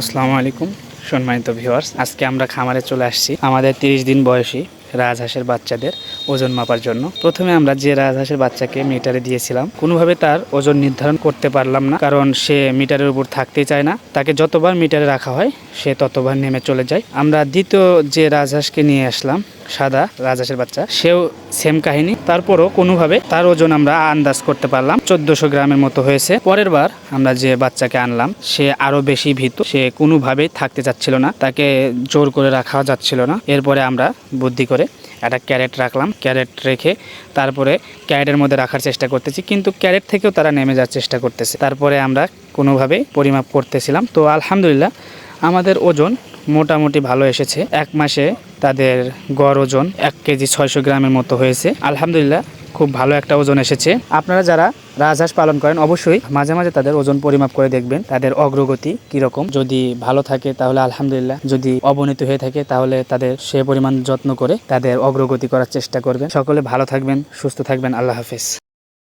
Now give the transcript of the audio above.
আসসালামু আলাইকুম সম্মানিত ভিউয়ার্স আজকে আমরা খামারে চলে আসছি। আমাদের তিরিশ দিন বয়সী রাজহাঁসের বাচ্চাদের ওজন মাপার জন্য। প্রথমে আমরা যে রাজহাঁসের বাচ্চাকে মিটারে দিয়েছিলাম, কোনোভাবে তার ওজন নির্ধারণ করতে পারলাম না, কারণ সে মিটারের উপর থাকতে চায় না। তাকে যতবার মিটারে রাখা হয়, সে ততবার নেমে চলে যায়। আমরা দ্বিতীয় যে রাজহাঁসকে নিয়ে আসলাম, সাদা রাজহাঁসের বাচ্চা, সেও সেম কাহিনী। তারপরও কোনোভাবে তার ওজন আমরা আন্দাজ করতে পারলাম। চোদ্দশো গ্রামের মতো হয়েছে। পরের বার আমরা যে বাচ্চাকে আনলাম, সে আরও বেশি ভীত। সে কোনোভাবেই থাকতে চাচ্ছিল না, তাকে জোর করে রাখা যাচ্ছিল না। এরপরে আমরা বুদ্ধি করে একটা ক্যারেট রাখলাম, ক্যারেট রেখে তারপরে ক্যারেটের মধ্যে রাখার চেষ্টা করতেছি, কিন্তু ক্যারেট থেকেও তারা নেমে যাওয়ার চেষ্টা করতেছে। তারপরে আমরা কোনোভাবে পরিমাপ করতেছিলাম। তো আলহামদুলিল্লাহ, আমাদের ওজন মোটামুটি ভালো এসেছে। এক মাসে তাদের গড় ওজন এক কেজি ছয়শো গ্রামের মতো হয়েছে। আলহামদুলিল্লাহ খুব ভালো একটা ওজন এসেছে। আপনারা যারা রাজহাঁস পালন করেন, অবশ্যই মাঝে মাঝে তাদের ওজন পরিমাপ করে দেখবেন, তাদের অগ্রগতি কীরকম। যদি ভালো থাকে তাহলে আলহামদুলিল্লাহ, যদি অবনতি হয়ে থাকে তাহলে তাদের সে পরিমাণ যত্ন করে তাদের অগ্রগতি করার চেষ্টা করবেন। সকলে ভালো থাকবেন, সুস্থ থাকবেন, আল্লাহ হাফেজ।